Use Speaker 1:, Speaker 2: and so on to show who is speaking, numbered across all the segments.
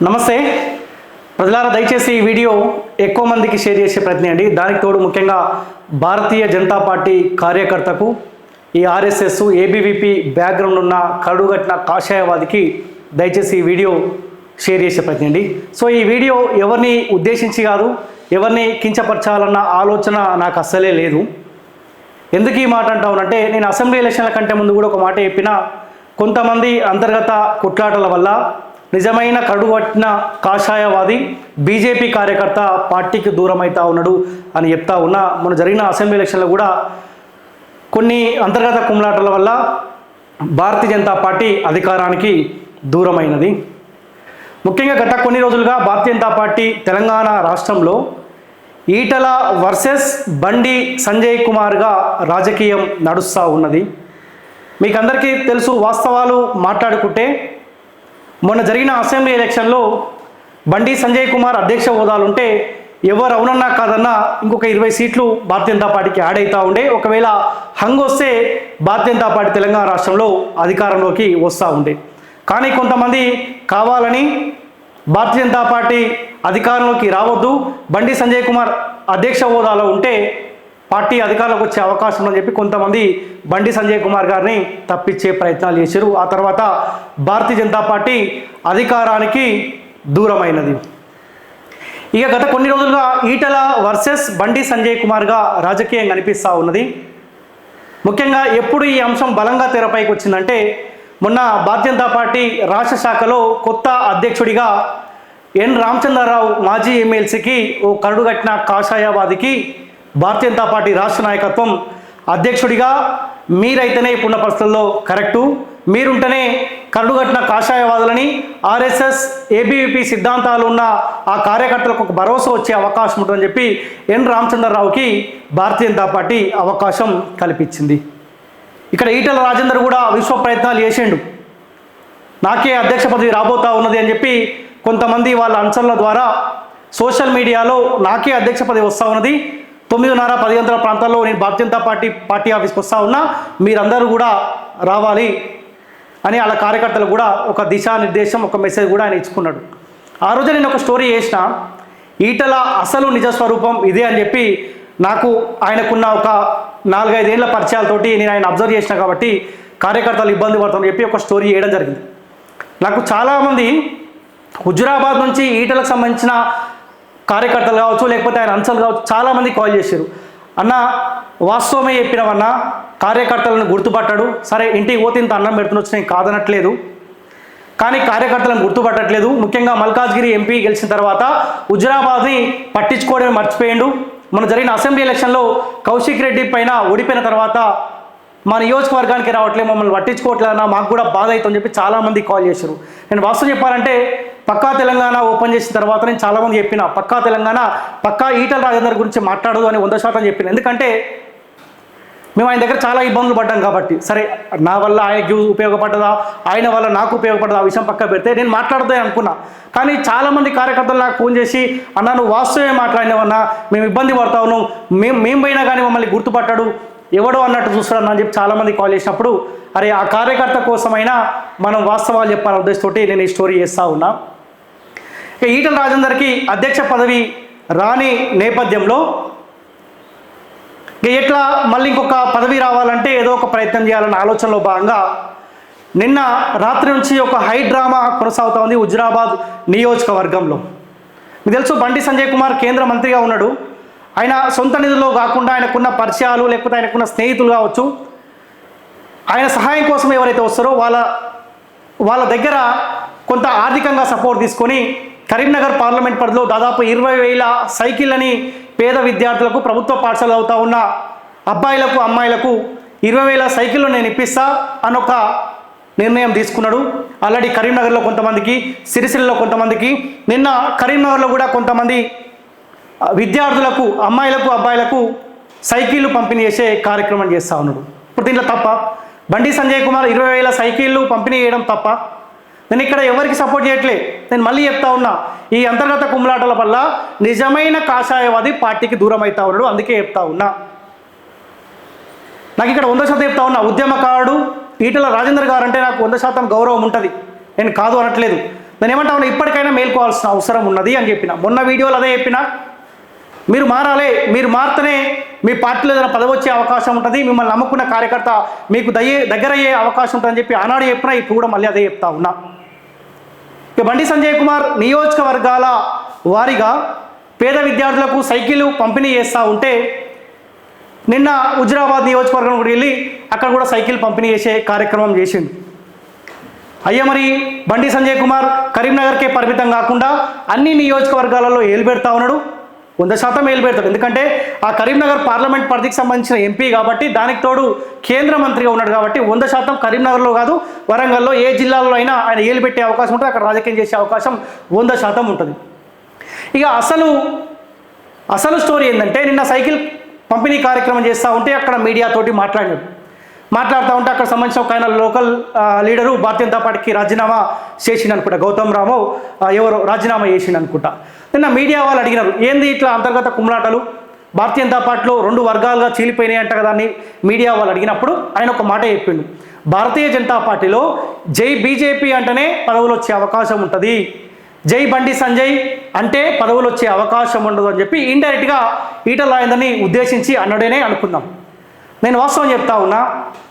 Speaker 1: నమస్తే. ప్రజలారా దయచేసి ఈ వీడియో ఎక్కువ మందికి షేర్ చేసే ప్రయత్నం అండి దానికి తోడు ముఖ్యంగా భారతీయ జనతా పార్టీ కార్యకర్తకు ఈ ఆర్ఎస్ఎస్ ఏబీవీపీ బ్యాక్గ్రౌండ్ ఉన్న కరుడుగట్టిన కాషాయవాదికి దయచేసి ఈ వీడియో షేర్ చేసే ప్రయత్నం అండి సో ఈ వీడియో ఎవరిని ఉద్దేశించి కాదు ఎవరిని కించపరచాలన్న ఆలోచన నాకు అస్సలే లేదు. ఎందుకు ఈ మాట అంటావునంటే నేను అసెంబ్లీ ఎలక్షన్ల కంటే ముందు కూడా ఒక మాట చెప్పిన కొంతమంది అంతర్గత కుట్లాటల వల్ల నిజమైన కడుగట్టిన కాషాయవాది బీజేపీ కార్యకర్త పార్టీకి దూరం అవుతా ఉన్నాడు అని చెప్తా ఉన్నా. మన జరిగిన అసెంబ్లీ ఎలక్షన్లో కూడా కొన్ని అంతర్గత కుమ్లాటల వల్ల భారతీయ జనతా పార్టీ అధికారానికి దూరమైనది. ముఖ్యంగా గత కొన్ని రోజులుగా భారతీయ జనతా పార్టీ తెలంగాణ రాష్ట్రంలో ఈటల వర్సెస్ బండి సంజయ్ కుమార్గా రాజకీయం నడుస్తూ ఉన్నది. మీకు అందరికీ తెలుసు వాస్తవాలు మాట్లాడుకుంటే మొన్న జరిగిన అసెంబ్లీ ఎలక్షన్లో బండి సంజయ్ కుమార్ అధ్యక్ష హోదాలు ఉంటే ఎవరు అవునన్నా కాదన్నా ఇంకొక ఇరవై సీట్లు భారతీయ జనతా పార్టీకి యాడ్ అవుతూ ఉండే. ఒకవేళ హంగ్ వస్తే భారతీయ జనతా పార్టీ తెలంగాణ రాష్ట్రంలో అధికారంలోకి వస్తూ ఉండే. కానీ కొంతమంది కావాలని భారతీయ జనతా పార్టీ అధికారంలోకి రావద్దు. బండి సంజయ్ కుమార్ అధ్యక్ష హోదాలో ఉంటే పార్టీ అధికారులకు వచ్చే అవకాశం ఉందని చెప్పి కొంతమంది బండి సంజయ్ కుమార్ గారిని తప్పించే ప్రయత్నాలు చేశారు. ఆ తర్వాత భారతీయ జనతా పార్టీ అధికారానికి దూరమైనది. ఇక గత కొన్ని రోజులుగా ఈటల వర్సెస్ బండి సంజయ్ కుమార్గా రాజకీయం కనిపిస్తూ ఉన్నది. ముఖ్యంగా ఎప్పుడు ఈ అంశం బలంగా తెరపైకి వచ్చిందంటే మొన్న భారతీయ జనతా పార్టీ రాష్ట్ర శాఖలో కొత్త అధ్యక్షుడిగా ఎన్ రామచంద్రరావు మాజీ ఎమ్మెల్సీకి ఓ కరుడుగట్టిన కాషాయవాదికి భారతీయ జనతా పార్టీ రాష్ట్ర నాయకత్వం అధ్యక్షుడిగా మీరైతేనే ఇప్పుడున్న పరిస్థితుల్లో కరెక్టు మీరుంటేనే కరుడుగట్టిన కాషాయవాదులని ఆర్ఎస్ఎస్ ఏబీవీపీ సిద్ధాంతాలు ఉన్న ఆ కార్యకర్తలకు ఒక భరోసా వచ్చే అవకాశం ఉంటుందని చెప్పి ఎన్ రామచంద్రరావుకి భారతీయ జనతా పార్టీ అవకాశం కల్పించింది. ఇక్కడ ఈటల రాజేందర్ కూడా విశ్వ ప్రయత్నాలు చేసిండు. నాకే అధ్యక్ష పదవి రాబోతా ఉన్నది అని చెప్పి కొంతమంది వాళ్ళ అంచనల ద్వారా సోషల్ మీడియాలో నాకే అధ్యక్ష పదవి వస్తూ ఉన్నది. తొమ్మిదిన్నర పది గంటల ప్రాంతాల్లో నేను భారతీయ జనతా పార్టీ పార్టీ ఆఫీస్కి వస్తూ ఉన్నా మీరందరూ కూడా రావాలి అని వాళ్ళ కార్యకర్తలు కూడా ఒక దిశానిర్దేశం ఒక మెసేజ్ కూడా ఆయన ఇచ్చుకున్నాడు. ఆ రోజు నేను ఒక స్టోరీ చేసిన ఈటల అసలు నిజ స్వరూపం ఇదే అని చెప్పి నాకు ఆయనకున్న ఒక నాలుగైదేళ్ళ పరిచయాలతోటి నేను ఆయన అబ్జర్వ్ చేసిన కాబట్టి కార్యకర్తలు ఇబ్బంది పడతాను చెప్పి ఒక స్టోరీ చేయడం జరిగింది. నాకు చాలామంది హుజురాబాద్ నుంచి ఈటలకు సంబంధించిన కార్యకర్తలు కావచ్చు లేకపోతే ఆయన అంశాలు కావచ్చు చాలామంది కాల్ చేశారు. అన్న వాస్తవమే చెప్పినవన్న కార్యకర్తలను గుర్తుపట్టాడు. సరే ఇంటికి పోతే ఇంత అన్నం పెడుతున్న నేను కాదనట్లేదు. కానీ కార్యకర్తలను గుర్తుపట్టట్లేదు. ముఖ్యంగా మల్కాజ్గిరి ఎంపీ గెలిచిన తర్వాత హుజరాబాద్ని పట్టించుకోవడమే మర్చిపోయిండు. మన జరిగిన అసెంబ్లీ ఎలక్షన్లో కౌశిక్ రెడ్డి పైన ఓడిపోయిన తర్వాత మా నియోజకవర్గానికి రావట్లేదు మమ్మల్ని పట్టించుకోవట్లేదన్నా మాకు కూడా బాధ అవుతుందని చెప్పి చాలామంది కాల్ చేశారు. నేను వాస్తవం చెప్పాలంటే పక్కా తెలంగాణ ఓపెన్ చేసిన తర్వాత నేను చాలామంది చెప్పిన పక్కా తెలంగాణ పక్కా ఈటల రాజేందర్ గురించి మాట్లాడదు అని వంద శాతం చెప్పిన. ఎందుకంటే మేము ఆయన దగ్గర చాలా ఇబ్బందులు పడ్డాం కాబట్టి. సరే నా వల్ల ఆయనకి ఉపయోగపడ్డదా ఆయన వల్ల నాకు ఉపయోగపడ్డదా ఆ విషయం పక్క పెడితే నేను మాట్లాడదే అనుకున్నా. కానీ చాలామంది కార్యకర్తలు నాకు ఫోన్ చేసి అన్నా నువ్వు వాస్తవమే మాట్లాడినవన్నా మేము ఇబ్బంది పడతా మేము మేము పోయినా కానీ మమ్మల్ని గుర్తుపట్టాడు. ఎవడో అన్నట్టు చూస్తున్నాను అని చెప్పి చాలామంది కాల్ చేసినప్పుడు అరే ఆ కార్యకర్త కోసమైనా మనం వాస్తవాలు చెప్పాలనే ఉద్దేశంతో నేను ఈ స్టోరీ చేస్తూ ఉన్నా. ఇక ఈటల రాజేందర్కి అధ్యక్ష పదవి రాని నేపథ్యంలో ఇక ఎట్లా మళ్ళీ ఇంకొక పదవి రావాలంటే ఏదో ఒక ప్రయత్నం చేయాలన్న ఆలోచనలో భాగంగా నిన్న రాత్రి నుంచి ఒక హై డ్రామా కొనసాగుతూ ఉంది నియోజకవర్గంలో. మీకు తెలుసు బండి సంజయ్ కుమార్ కేంద్ర మంత్రిగా ఉన్నాడు. ఆయన సొంత నిధుల్లో కాకుండా ఆయనకున్న పరిచయాలు లేకపోతే ఆయనకున్న స్నేహితులు కావచ్చు ఆయన సహాయం కోసం ఎవరైతే వస్తారో వాళ్ళ వాళ్ళ దగ్గర కొంత ఆర్థికంగా సపోర్ట్ తీసుకొని కరీంనగర్ పార్లమెంట్ పరిధిలో దాదాపు ఇరవై వేల సైకిళ్ళని పేద విద్యార్థులకు ప్రభుత్వ పాఠశాల అవుతా ఉన్న అబ్బాయిలకు అమ్మాయిలకు ఇరవై వేల సైకిళ్ళు నేను ఇప్పిస్తా అనొక నిర్ణయం తీసుకున్నాడు. ఆల్రెడీ కరీంనగర్లో కొంతమందికి సిరిసిల్లలో కొంతమందికి నిన్న కరీంనగర్లో కూడా కొంతమంది విద్యార్థులకు అమ్మాయిలకు అబ్బాయిలకు సైకిళ్ళు పంపిణీ చేసే కార్యక్రమం చేస్తూ ఉన్నాడు. ఇప్పుడు దీంట్లో తప్ప బండి సంజయ్ కుమార్ ఇరవై వేల సైకిళ్ళు పంపిణీ చేయడం తప్ప నేను ఇక్కడ ఎవరికి సపోర్ట్ చేయట్లే? నేను మళ్ళీ చెప్తా ఉన్నా ఈ అంతర్గత కుమ్ములాటల వల్ల నిజమైన కాషాయవాది పార్టీకి దూరం అవుతా ఉన్నాడు. అందుకే చెప్తా ఉన్నా. నాకు ఇక్కడ వంద శాతం చెప్తా ఉన్నా ఉద్యమకారుడు ఈటల రాజేందర్ గారు అంటే నాకు వంద శాతం గౌరవం ఉంటుంది. నేను కాదు అనట్లేదు. నేను ఏమంటా ఇప్పటికైనా మేల్కోవాల్సిన అవసరం ఉన్నది అని చెప్పిన. మొన్న వీడియోలో అదే చెప్పిన. మీరు మారాలి మీరు మారితేనే మీ పార్టీలో ఏదైనా పదవి వచ్చే అవకాశం ఉంటుంది మిమ్మల్ని నమ్ముకున్న కార్యకర్త మీకు దయ్యే దగ్గర అయ్యే అవకాశం ఉంటుందని చెప్పి ఆనాడు చెప్పినా ఇప్పుడు కూడా మళ్ళీ అదే చెప్తా ఉన్నా. ఇక బండి సంజయ్ కుమార్ నియోజకవర్గాల వారీగా పేద విద్యార్థులకు సైకిల్ పంపిణీ చేస్తూ ఉంటే నిన్న హుజరాబాద్ నియోజకవర్గం కూడా వెళ్ళి అక్కడ కూడా సైకిల్ పంపిణీ చేసే కార్యక్రమం చేసిండు. అయ్యా మరి బండి సంజయ్ కుమార్ కరీంనగర్కే పరిమితం కాకుండా అన్ని నియోజకవర్గాలలో ఏలు పెడతా ఉన్నాడు. వంద శాతం మేలు పెడతాడు ఎందుకంటే ఆ కరీంనగర్ పార్లమెంట్ పరిధికి సంబంధించిన ఎంపీ కాబట్టి దానికి తోడు కేంద్ర మంత్రిగా ఉన్నాడు కాబట్టి వంద శాతం కరీంనగర్లో కాదు వరంగల్లో ఏ జిల్లాలో అయినా ఆయన ఏలు పెట్టే అవకాశం ఉంటుంది. అక్కడ రాజకీయం చేసే అవకాశం వంద శాతం ఉంటుంది. ఇక అసలు అసలు స్టోరీ ఏంటంటే నిన్న సైకిల్ పంపిణీ కార్యక్రమం చేస్తూ ఉంటే అక్కడ మీడియాతోటి మాట్లాడాడు. మాట్లాడుతూ ఉంటే అక్కడ సంబంధించిన ఒక ఆయన లోకల్ లీడరు భారతీయ జనతా పార్టీకి రాజీనామా చేసిండు అనుకుంటా. గౌతమ్ రామో ఎవరో రాజీనామా చేసిండు అనుకుంటా. నిన్న మీడియా వాళ్ళు అడిగినారు ఏంది ఇట్లా అంతర్గత కుమ్లాటలు? భారతీయ జనతా పార్టీలో రెండు వర్గాలుగా చీలిపోయినాయి అంట కదా అని మీడియా వాళ్ళు అడిగినప్పుడు ఆయన ఒక మాట చెప్పిండు. భారతీయ జనతా పార్టీలో జై బీజేపీ అంటేనే పదవులు వచ్చే అవకాశం ఉంటుంది. జై బండి సంజయ్ అంటే పదవులు వచ్చే అవకాశం ఉండదు అని చెప్పి ఇండైరెక్ట్గా ఈటల రాజేందర్ని ఉద్దేశించి అన్నడేనే అనుకుందాం. నేను వాస్తవం చెప్తా ఉన్నా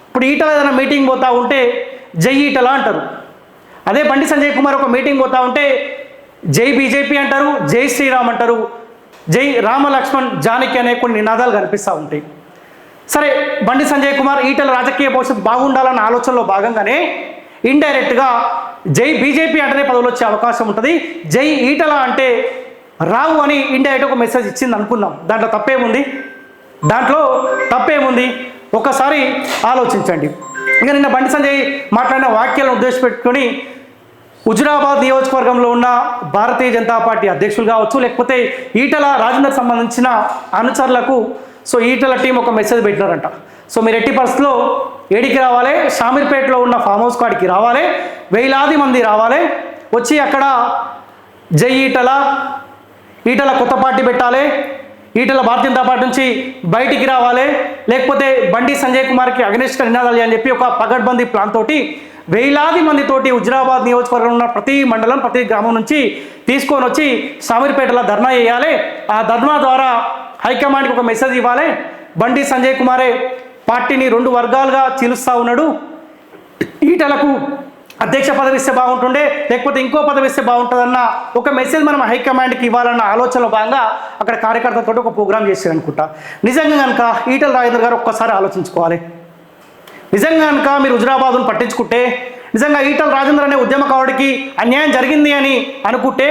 Speaker 1: ఇప్పుడు ఈటల ఏదైనా మీటింగ్ పోతా ఉంటే జై ఈటల అంటారు. అదే బండి సంజయ్ కుమార్ ఒక మీటింగ్ పోతా ఉంటే జై బీజేపీ అంటారు జై శ్రీరామ్ అంటారు జై రామ లక్ష్మణ్ జానకి అనే కొన్ని నినాదాలు కనిపిస్తూ ఉంటాయి. సరే బండి సంజయ్ కుమార్ ఈటల రాజకీయ భవిష్యత్తు బాగుండాలన్న ఆలోచనలో భాగంగానే ఇండైరెక్ట్గా జై బీజేపీ అంటేనే పదవులు వచ్చే అవకాశం ఉంటుంది. జై ఈటల అంటే రావు అని ఇండైరెక్ట్ ఒక మెసేజ్ ఇచ్చింది అనుకుందాం. దాంట్లో తప్పేముంది? దాంట్లో తప్పేముంది? ఒకసారి ఆలోచించండి. ఇంకా నిన్న బండి సంజయ్ మాట్లాడిన వాక్యాలను ఉద్దేశపెట్టుకొని హుజురాబాద్ నియోజకవర్గంలో ఉన్న భారతీయ జనతా పార్టీ అధ్యక్షులు కావచ్చు లేకపోతే ఈటల రాజేందర్ సంబంధించిన అనుచరులకు సో ఈటల టీం ఒక మెసేజ్ పెట్టినారంట. సో మీరు ఎట్టి పరిస్థితుల్లో ఏడికి రావాలి షామీర్పేటలో ఉన్న ఫామ్ హౌస్ కాడికి రావాలి వేలాది మంది రావాలి వచ్చి అక్కడ జై ఈటల ఈటల కొత్త పార్టీ పెట్టాలి ఈటల భారతీయ జనతా పార్టీ నుంచి బయటికి రావాలి. లేకపోతే బండి సంజయ్ కుమార్కి అగ్నిష్ట నినాదాలి అని చెప్పి ఒక పగడ్బందీ ప్లాన్ తోటి వేలాది మందితోటి హుజరాబాద్ నియోజకవర్గంలో ఉన్న ప్రతి మండలం ప్రతి గ్రామం నుంచి తీసుకొని వచ్చి సామీర్పేటలో ధర్నా చేయాలి. ఆ ధర్నా ద్వారా హైకమాండ్కి ఒక మెసేజ్ ఇవ్వాలి. బండి సంజయ్ కుమారే పార్టీని రెండు వర్గాలుగా చీలుస్తూ ఉన్నాడు. ఈటలకు అధ్యక్ష పదవి ఇస్తే బాగుంటుండే లేకపోతే ఇంకో పదవి ఇస్తే బాగుంటుందన్న ఒక మెసేజ్ మనం హైకమాండ్కి ఇవ్వాలన్న ఆలోచనలో భాగంగా అక్కడ కార్యకర్తలతో ఒక ప్రోగ్రామ్ చేశారు అనుకుంటా నిజంగా కనుక ఈటల రాజేంద్ర గారు ఒక్కసారి ఆలోచించుకోవాలి. నిజంగా కనుక మీరు హుజరాబాద్ను పట్టించుకుంటే నిజంగా ఈటల రాజేంద్ర అనే ఉద్యమకారుడికి అన్యాయం జరిగింది అని అనుకుంటే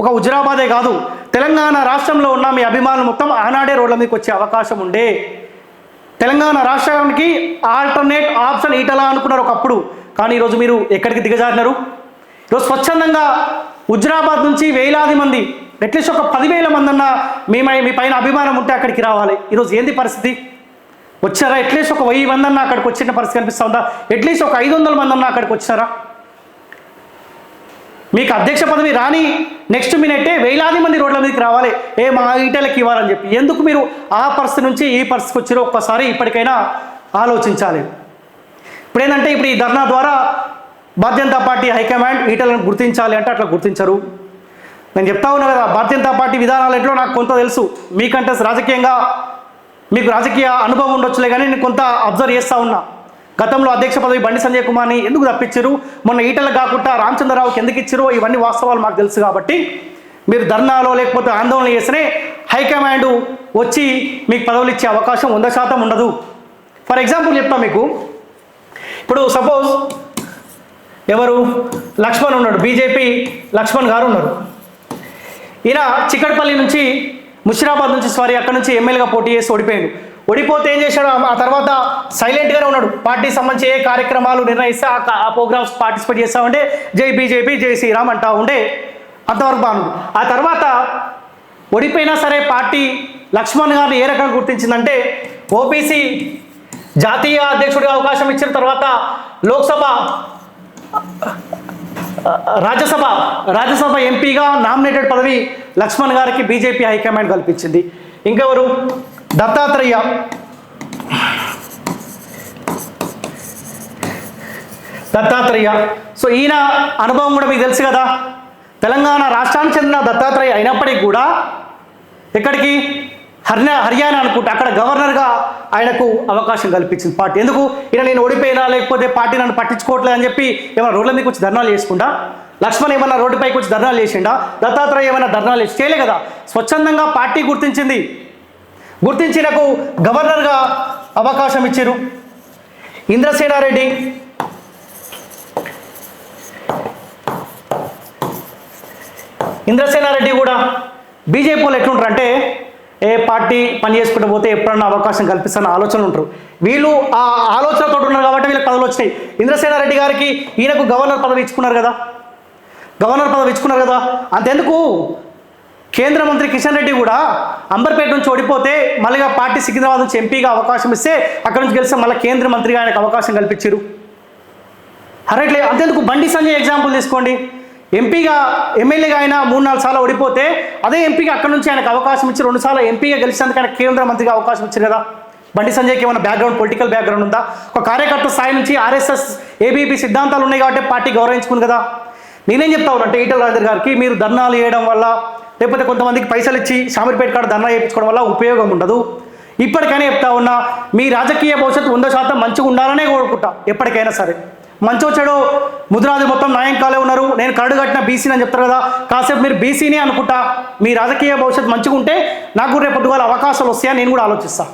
Speaker 1: ఒక హుజరాబాదే కాదు. తెలంగాణ రాష్ట్రంలో ఉన్న మీ అభిమానులు మొత్తం ఆనాడే రోడ్ల మీదకి వచ్చే అవకాశం ఉండే. తెలంగాణ రాష్ట్రానికి ఆల్టర్నేట్ ఆప్షన్ ఈటలా అనుకున్నారు ఒకప్పుడు. కానీ ఈరోజు మీరు ఎక్కడికి దిగజారినారు? ఈరోజు స్వచ్ఛందంగా హుజరాబాద్ నుంచి వేలాది మంది అట్లీస్ట్ ఒక పదివేల మంది అన్న మీ మీ పైన అభిమానం ఉంటే అక్కడికి రావాలి. ఈరోజు ఏంది పరిస్థితి? వచ్చారా? అట్లీస్ట్ ఒక వెయ్యి మంది అన్న అక్కడికి వచ్చిన పరిస్థితి కనిపిస్తూ ఉందా అట్లీస్ట్ ఒక ఐదు వందల మంది అన్న అక్కడికి వచ్చారా? మీకు అధ్యక్ష పదవి రాని నెక్స్ట్ మినిటే వేలాది మంది రోడ్ల మీదకి రావాలి. ఏ మా ఈటలకి ఇవ్వాలని చెప్పి. ఎందుకు మీరు ఆ పరిస్థితి నుంచి ఈ పరిస్థితికి వచ్చారో ఒక్కసారి ఇప్పటికైనా ఆలోచించాలి. ఇప్పుడు ఏంటంటే ఇప్పుడు ఈ ధర్నా ద్వారా Bharatiya Janata Party high command ఈటలను గుర్తించాలి అంటే అట్లా గుర్తించరు. నేను చెప్తా ఉన్నా కదా భారతీయ జనతా పార్టీ విధానాలు ఎట్లో నాకు కొంత తెలుసు. మీకంటే రాజకీయంగా మీకు రాజకీయ అనుభవం ఉండొచ్చులే కానీ నేను కొంత అబ్జర్వ్ చేస్తూ ఉన్నా. గతంలో అధ్యక్ష పదవి బండి సంజయ్ కుమార్ని ఎందుకు తప్పించారు మొన్న ఈటలు కాకుండా రామచంద్రరావుకి ఎందుకు ఇచ్చారో ఇవన్నీ వాస్తవాలు మాకు తెలుసు కాబట్టి మీరు ధర్నాలో లేకపోతే ఆందోళన చేస్తేనే హైకమాండ్ వచ్చి మీకు పదవులు ఇచ్చే అవకాశం వంద శాతం ఉండదు. ఫర్ ఎగ్జాంపుల్ చెప్తా మీకు. ఇప్పుడు సపోజ్ ఎవరు? లక్ష్మణ్ ఉన్నాడు బీజేపీ లక్ష్మణ్ గారు ఉన్నారు. ఈయన చిక్కడపల్లి నుంచి ముషిరాబాద్ నుంచి సారీ అక్కడ నుంచి ఎమ్మెల్యేగా పోటీ చేసి ఓడిపోయాడు. ఓడిపోతే ఏం చేశాడు? ఆ- తర్వాత సైలెంట్గానే ఉన్నాడు. పార్టీ సంబంధించి ఏ కార్యక్రమాలు నిర్ణయిస్తే ఆ ఆ ప్రోగ్రామ్స్ పార్టిసిపేట్ చేస్తా ఉంటే జై బీజేపీ జై శ్రీరామ్ అంటా ఉండే అంతవరకు బాగుంది ఆ తర్వాత ఓడిపోయినా సరే పార్టీ లక్ష్మణ్ గారిని ఏ రకంగా గుర్తించిందంటే ఓబీసీ జాతీయ అధ్యక్షుడిగా అవకాశం ఇచ్చిన తర్వాత లోక్సభ రాజ్యసభ రాజ్యసభ ఎంపీగా నామినేటెడ్ పదవి లక్ష్మణ్ గారికి బీజేపీ హైకమాండ్ కల్పించింది. ఇంకెవరు? దత్తాత్రేయ. దత్తాత్రేయ. సో ఈయన అనుభవం కూడా మీకు తెలుసు కదా. తెలంగాణ రాష్ట్రానికి చెందిన దత్తాత్రేయ అయినప్పటికీ కూడా ఎక్కడికి? హర్యా హర్యానా అనుకుంటే. అక్కడ గవర్నర్గా ఆయనకు అవకాశం కల్పించింది పార్టీ. ఎందుకు? ఈయన నేను ఓడిపోయినా లేకపోతే పార్టీ నన్ను పట్టించుకోవట్లేదు అని చెప్పి ఏమైనా రోడ్ల మీద వచ్చి ధర్నాలు చేసుకుంటా లక్ష్మణ్ ఏమన్నా రోడ్డుపైకి వచ్చి ధర్నాలు చేసిండా? దత్తాత్రేయ ఏమైనా ధర్నాలు చేసి? చేయలే కదా. స్వచ్ఛందంగా పార్టీ గుర్తించింది. గుర్తించినకు గవర్నర్గా అవకాశం ఇచ్చారు ఇంద్రసేనారెడ్డి. ఇంద్రసేనారెడ్డి కూడా బీజేపీ వాళ్ళు ఎట్లుంటారు అంటే ఏ పార్టీ పని చేసుకుంటూ పోతే ఎప్పుడన్నా అవకాశం కల్పిస్తాన ఆలోచనలు ఉంటారు. వీళ్ళు ఆ ఆలోచనతో ఉన్నారు కాబట్టి వీళ్ళకి పదవులు వచ్చినాయి. ఇంద్రసేనారెడ్డి గారికి ఈయనకు గవర్నర్ పదవి ఇచ్చుకున్నారు కదా. గవర్నర్ పదవి ఇచ్చుకున్నారు కదా. అంతెందుకు? కేంద్ర మంత్రి కిషన్ రెడ్డి కూడా అంబర్పేట నుంచి ఓడిపోతే మళ్ళీ పార్టీ సికింద్రాబాద్ నుంచి ఎంపీగా అవకాశం ఇస్తే అక్కడ నుంచి గెలిస్తే మళ్ళీ కేంద్ర మంత్రిగా ఆయనకు అవకాశం కల్పించారు. అరట్లే అంతెందుకు? బండి సంజయ్ ఎగ్జాంపుల్ తీసుకోండి. ఎంపీగా ఎమ్మెల్యేగా ఆయన మూడు నాలుగు సార్లు ఓడిపోతే అదే ఎంపీగా అక్కడ నుంచి ఆయనకు అవకాశం ఇచ్చి రెండు సార్లు ఎంపీగా గెలిచినందుకు ఆయన కేంద్ర మంత్రిగా అవకాశం ఇచ్చారు కదా. బండి సంజయ్కి ఏమైనా బ్యాక్గ్రౌండ్ పొలిటికల్ బ్యాక్గ్రౌండ్ ఉందా? ఒక కార్యకర్త స్థాయి నుంచి ఆర్ఎస్ఎస్ ఏబీపీ సిద్ధాంతాలు ఉన్నాయి కాబట్టి పార్టీ గౌరవించుకుంది కదా. నేనేం చెప్తా ఉన్నానంటే ఈటల రాజేంద్ర గారికి మీరు ధర్నాలు చేయడం వల్ల లేకపోతే కొంతమందికి పైసలు ఇచ్చి షామీర్పేట కాడ ధర్నా చేయించుకోవడం వల్ల ఉపయోగం ఉండదు. ఇప్పటికైనా చెప్తా ఉన్నా మీ రాజకీయ భవిష్యత్తు వంద శాతం మంచిగా ఉండాలనే కోరుకుంటా ఎప్పటికైనా సరే. మంచి వచ్చాడు ముద్రాది మొత్తం నాయంకాలే ఉన్నారు. నేను కరడు కట్టిన బీసీని అని చెప్తారు కదా. కాసేపు మీరు బీసీనే అనుకుంటా. మీ రాజకీయ భవిష్యత్తు మంచిగా ఉంటే నాకు కూడా రేపు అవకాశాలు వస్తాయని నేను కూడా ఆలోచిస్తా.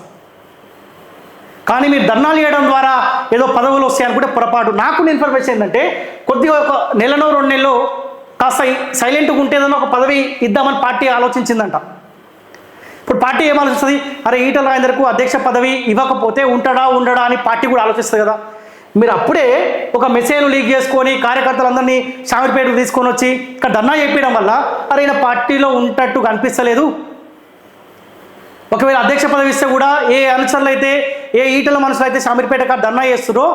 Speaker 1: కానీ మీరు ధర్నాలు చేయడం ద్వారా ఏదో పదవులు వస్తాయి అనుకుంటే పొరపాటు. నాకు ఇన్ఫర్మేషన్ ఏంటంటే కొద్దిగా ఒక నెలలో రెండు నెలలు కాస్త సైలెంట్గా ఉంటేదన్న ఒక పదవి ఇద్దామని పార్టీ ఆలోచించిందంట. ఇప్పుడు పార్టీ ఏం ఆలోచిస్తుంది? అరే ఈటల రాజేందర్కు అధ్యక్ష పదవి ఇవ్వకపోతే ఉంటాడా ఉండడా అని పార్టీ కూడా ఆలోచిస్తుంది కదా. మీరు అప్పుడే ఒక మెసేజ్ లీక్ చేసుకొని కార్యకర్తలందరినీ షామిర్పేటకు తీసుకొని వచ్చి ఇక్కడ ధర్నా చెప్పడం వల్ల అరే ఈయన పార్టీలో ఉంటట్టు కనిపిస్తలేదు. ఒకవేళ అధ్యక్ష పదవి ఇస్తే కూడా ఏ అనుచరులు అయితే ఏ ఈటల మనుషులు అయితే షామీర్పేట ధర్నా చేస్తారో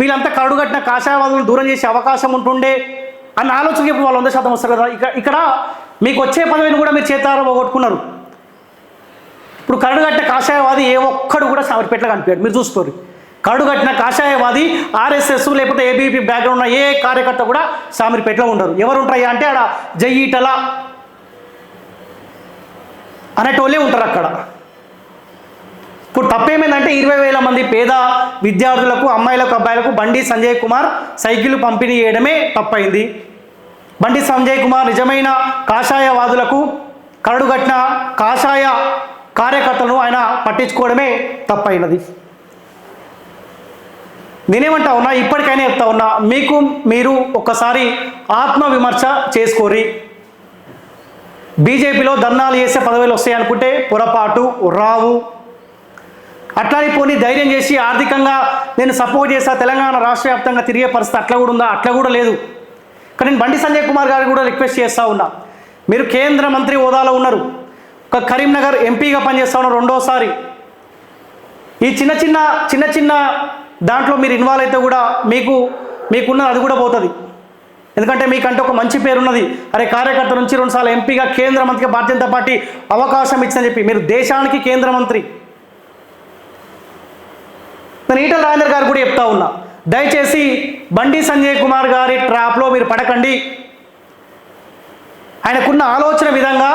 Speaker 1: వీళ్ళంతా కరుడుగట్టిన కాషాయవాదులను దూరం చేసే అవకాశం ఉంటుండే అన్న ఆలోచన ఇప్పుడు వాళ్ళు వంద శాతం వస్తారు కదా. ఇక ఇక్కడ మీకు వచ్చే పదవిని కూడా మీరు చేతారో పోగొట్టుకున్నారు. ఇప్పుడు కరడుగట్టిన కాషాయవాది ఏ ఒక్కడు కూడా షామీర్పేటలో కనిపించాడు. మీరు చూసుకోరు. కరడుగట్టిన కాషాయవాది ఆర్ఎస్ఎస్ లేకపోతే ఏబీపీ బ్యాక్గ్రౌండ్ ఉన్న ఏ కార్యకర్త కూడా సామిరిపేటలో ఉండరు. ఎవరు ఉంటాయా అంటే ఆడ జయ్యిటల అనేటోళ్ళే ఉంటారు అక్కడ. ఇప్పుడు తప్పేమైందంటే ఇరవై వేల మంది పేద విద్యార్థులకు అమ్మాయిలకు అబ్బాయిలకు బండి సంజయ్ కుమార్ సైకిల్ పంపిణీ చేయడమే తప్పైంది. బండి సంజయ్ కుమార్ నిజమైన కాషాయవాదులకు కరడుగట్టిన కాషాయ కార్యకర్తలను ఆయన పట్టించుకోవడమే తప్పైనది. నేనేమంటా ఉన్నా ఇప్పటికైనా చెప్తా ఉన్నా మీకు మీరు ఒక్కసారి ఆత్మవిమర్శ చేసుకోరి బీజేపీలో ధర్నాలు చేసే పదవులు వస్తాయి అనుకుంటే పొరపాటు రావు. అట్లానే పోనీ ధైర్యం చేసి ఆర్థికంగా నేను సపోర్ట్ చేస్తా తెలంగాణ రాష్ట్ర వ్యాప్తంగా తిరిగే పరిస్థితి అట్లా కూడా ఉందా? అట్లా కూడా లేదు. కానీ నేను బండి సంజయ్ కుమార్ గారు కూడా రిక్వెస్ట్ చేస్తూ ఉన్నా. మీరు కేంద్ర మంత్రి హోదాలో ఉన్నారు. ఒక కరీంనగర్ ఎంపీగా పనిచేస్తా ఉన్నారు రెండోసారి. ఈ చిన్న చిన్న చిన్న చిన్న దాంట్లో మీరు ఇన్వాల్వ్ అయితే కూడా మీకు మీకున్న అది కూడా పోతుంది. ఎందుకంటే మీకంటే ఒక మంచి పేరు ఉన్నది అరే కార్యకర్త నుంచి రెండుసార్లు ఎంపీగా కేంద్ర మంత్రిగా భారతీయ జనతా పార్టీ అవకాశం ఇచ్చిందని చెప్పి మీరు దేశానికి కేంద్ర మంత్రి. నేను ఈటల రాజేందర్ గారు కూడా చెప్తా ఉన్నా. దయచేసి బండి సంజయ్ కుమార్ గారి ట్రాప్లో మీరు పడకండి. ఆయనకున్న ఆలోచన విధంగా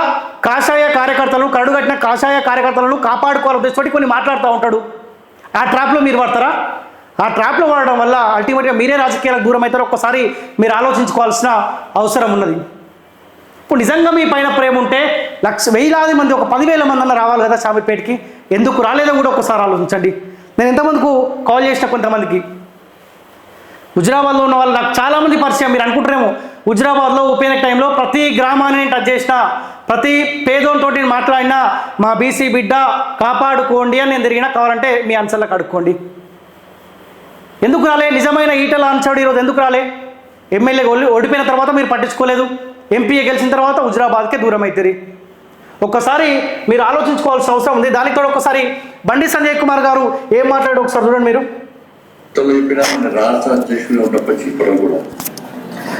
Speaker 1: కాషాయ కార్యకర్తలను కడుగట్టిన కాషాయ కార్యకర్తలను కాపాడుకోవాలని ఉద్దేశంతో కొన్ని మాట్లాడుతూ ఉంటాడు. ఆ ట్రాప్లో మీరు పడతారా? ఆ ట్రాప్లో వాడడం వల్ల అల్టిమేట్గా మీరే రాజకీయాలకు దూరం అవుతారు ఒక్కసారి మీరు ఆలోచించుకోవాల్సిన అవసరం ఉన్నది. ఇప్పుడు నిజంగా మీ పైన ప్రేమ ఉంటే లక్ష వేలాది మంది ఒక పదివేల మంది అన్న రావాలి కదా షామీర్పేటకి ఎందుకు రాలేదో కూడా ఒకసారి ఆలోచించండి. నేను ఎంతమందికి కాల్ చేసిన కొంతమందికి. హుజరాబాద్లో ఉన్న వాళ్ళు నాకు చాలామంది పరిచయం మీరు అనుకుంటారేమో హుజరాబాద్లో ఉపయోగ టైంలో ప్రతి గ్రామాన్ని నేను టచ్ చేసిన ప్రతి పేదోనితో మాట్లాడినా మా బీసీ బిడ్డ కాపాడుకోండి అని నేను తిరిగినా కావాలంటే మీ ఆన్సర్లకు అడుక్కోండి. ఎందుకు రాలే? నిజమైన ఈటల అంచాడు ఈరోజు ఎందుకు రాలే? ఎమ్మెల్యే ఓడిపోయిన తర్వాత మీరు పట్టించుకోలేదు. ఎంపీఏ గెలిచిన తర్వాత హుజరాబాద్కే దూరం అవుతుంది ఒక్కసారి మీరు ఆలోచించుకోవాల్సిన అవసరం ఉంది. దానికి తోడు ఒకసారి బండి సంజయ్ కుమార్ గారు ఏం మాట్లాడు ఒకసారి చూడండి మీరు.
Speaker 2: రాష్ట్ర అధ్యక్షులు కూడా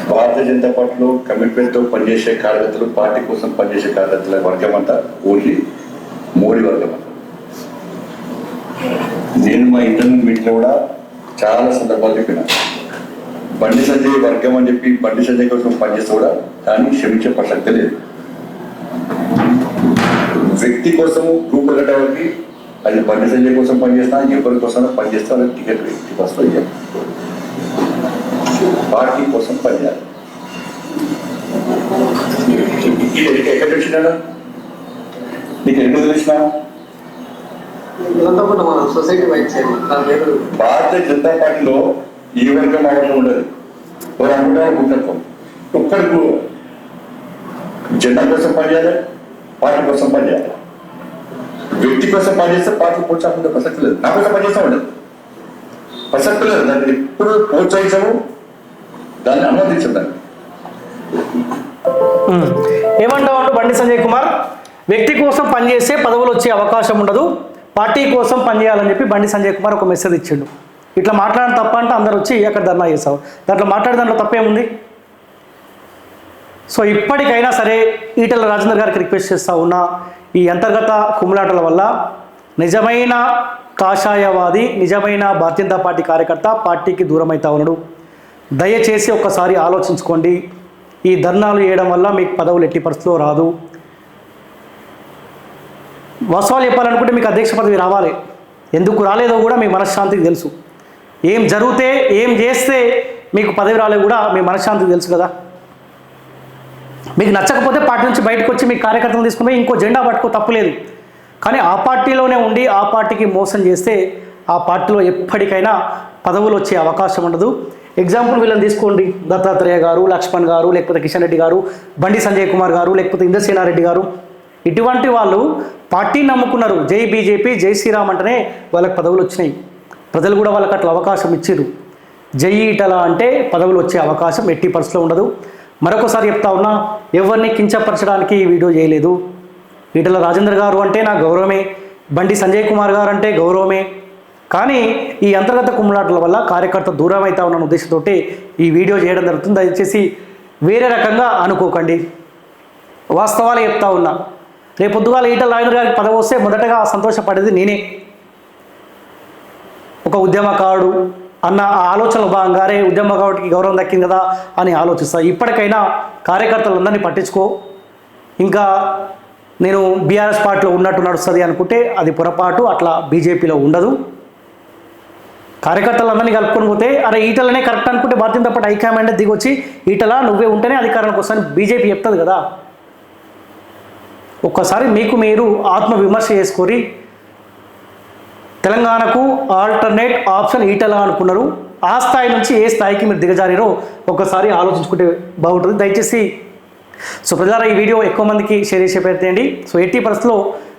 Speaker 2: భారతీయ జనతా పార్టీలో కమిట్మెంట్తో పనిచేసే కార్యకర్తలు పార్టీ కోసం పనిచేసే కార్యకర్తల వర్గం అంతా ఓన్లీ మోడీ వర్గం నేను మా ఇంటర్నెట్ మీట్లో కూడా చాలా సందర్భాలు చెప్పిన. బండి సంజయ్ వర్గం అని చెప్పి బండి సంజయ్ కోసం పనిచేస్తే కూడా దాన్ని క్షమించే ప్రసక్తి లేదు. వ్యక్తి కోసం గ్రూప్ రూపకట్టడానికి అది బండి సంజయ్ కోసం పనిచేస్తా ఎవరి కోసం పనిచేస్తా టికెట్ వ్యక్తి ఫస్ట్ ఇవ్వాలి పార్టీ కోసం పనిచేయాలి. ఎక్కడ వచ్చినా నీకు ఎందుకు తెలిసినా? భారతీయ జనతా పార్టీలో ఈ వర్గం అవసరం ఉండదు? ఒక అనుకుంటారు గుండెత్వం ఒక్కరికి జెండా కోసం పనిచేయాలి పార్టీ కోసం పనిచేయాలి వ్యక్తి కోసం పనిచేస్తే పార్టీ ప్రోత్సాహం ప్రసక్తి లేదు నా కోసం పనిచేస్తా ఉండదు. ప్రసక్తి లేదు దాన్ని ఎప్పుడు ప్రోత్సహించము? దాన్ని అనుమతించం దాన్ని
Speaker 1: ఉమ్. ఏమంటావు బండి సంజయ్ కుమార్? వ్యక్తి కోసం పనిచేస్తే పదవులు వచ్చే అవకాశం ఉండదు. పార్టీ కోసం పనిచేయాలని చెప్పి బండి సంజయ్ కుమార్ ఒక మెసేజ్ ఇచ్చిండు. ఇట్లా మాట్లాడడం తప్ప అంటే అందరు వచ్చి అక్కడ ధర్నా చేసావు దాంట్లో మాట్లాడే దాంట్లో తప్పేముంది? సో ఇప్పటికైనా సరే ఈటల రాజేందర్ గారికి రిక్వెస్ట్ చేస్తా ఉన్నా ఈ అంతర్గత కుమ్ములాటల వల్ల నిజమైన కాషాయవాది నిజమైన భారతీయ జనతా పార్టీ కార్యకర్త పార్టీకి దూరం అవుతా ఉన్నాడు. దయచేసి ఒక్కసారి ఆలోచించుకోండి. ఈ ధర్నాలు చేయడం వల్ల మీకు పదవులు ఎట్టి పరిస్థితిలో రాదు. వాస్తవాలు చెప్పాలనుకుంటే మీకు అధ్యక్ష పదవి రావాలి. ఎందుకు రాలేదో కూడా మీ మనశ్శాంతికి తెలుసు. ఏం జరిగితే ఏం చేస్తే మీకు పదవి రాలేదు కూడా మీ మనశ్శాంతికి తెలుసు కదా. మీకు నచ్చకపోతే పార్టీ నుంచి బయటకు వచ్చి మీ కార్యకర్తలు తీసుకుని ఇంకో జెండా పట్టుకో తప్పులేదు. కానీ ఆ పార్టీలోనే ఉండి ఆ పార్టీకి మోసం చేస్తే ఆ పార్టీలో ఎప్పటికైనా పదవులు వచ్చే అవకాశం ఉండదు. ఎగ్జాంపుల్ వీళ్ళని తీసుకోండి. దత్తాత్రేయ గారు లక్ష్మణ్ గారు లేకపోతే కిషన్ రెడ్డి గారు బండి సంజయ్ కుమార్ గారు లేకపోతే ఇంద్రసేనారెడ్డి గారు. ఇటువంటి వాళ్ళు పార్టీని నమ్ముకున్నారు. జై బీజేపీ జై శ్రీరామ్ అంటేనే వాళ్ళకి పదవులు వచ్చినాయి. ప్రజలు కూడా వాళ్ళకి అట్లా అవకాశం ఇచ్చారు జై ఈటల అంటే పదవులు వచ్చే అవకాశం ఎట్టి పరిస్థితిలో ఉండదు. మరొకసారి చెప్తా ఉన్నా ఎవరిని కించపరచడానికి ఈ వీడియో చేయలేదు. ఈటల రాజేంద్ర గారు అంటే నా గౌరవమే. బండి సంజయ్ కుమార్ గారు అంటే గౌరవమే. కానీ ఈ అంతర్గత కుమ్ములాటల వల్ల కార్యకర్త దూరం అవుతా ఉన్న ఉద్దేశంతో ఈ వీడియో చేయడం జరుగుతుంది. దయచేసి వేరే రకంగా అనుకోకండి. వాస్తవాలు చెప్తా ఉన్నా. రేపు పొద్దుగాల ఈటల రాజేంద్ర గారికి పదవి వస్తే మొదటగా సంతోషపడేది నేనే. ఒక ఉద్యమకారుడు అన్న ఆ భాగంగా భాగంగానే ఉద్యమకారుడికి గౌరవం దక్కింది కదా అని ఆలోచిస్తా. ఇప్పటికైనా కార్యకర్తలందరినీ పట్టించుకో. ఇంకా నేను బీఆర్ఎస్ పార్టీలో ఉన్నట్టు నడుస్తుంది అనుకుంటే అది పొరపాటు అట్లా బీజేపీలో ఉండదు. కార్యకర్తలందరినీ కలుపుకొని పోతే అరే ఈటలనే కరెక్ట్ అనుకుంటే భారతీయ జనతా పార్టీ హైకమాండ్ దిగొచ్చి ఈటల నువ్వే ఉంటేనే అధికారానికి వస్తాను బీజేపీ చెప్తుంది కదా. ఒక్కసారి మీకు మీరు ఆత్మవిమర్శ చేసుకొని తెలంగాణకు ఆల్టర్నేట్ ఆప్షన్ ఈటలా అనుకున్నారు. ఆ స్థాయి నుంచి ఏ స్థాయికి మీరు దిగజారిరో ఒకసారి ఆలోచించుకుంటే బాగుంటుంది. దయచేసి సో ప్రజలారా ఈ వీడియో ఎక్కువ మందికి షేర్ చేసే ప్రయత్నండి సో ఎట్టి పర్స్లో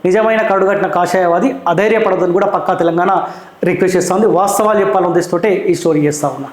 Speaker 1: నిజమైన కడుగట్టిన కాషాయవాది అధైర్యపడదని కూడా పక్కా తెలంగాణ రిక్వెస్ట్ చేస్తూ ఉంది వాస్తవాలు చెప్పాలనే ఉద్దేశంతో ఈ స్టోరీ చేస్తూ ఉన్నా.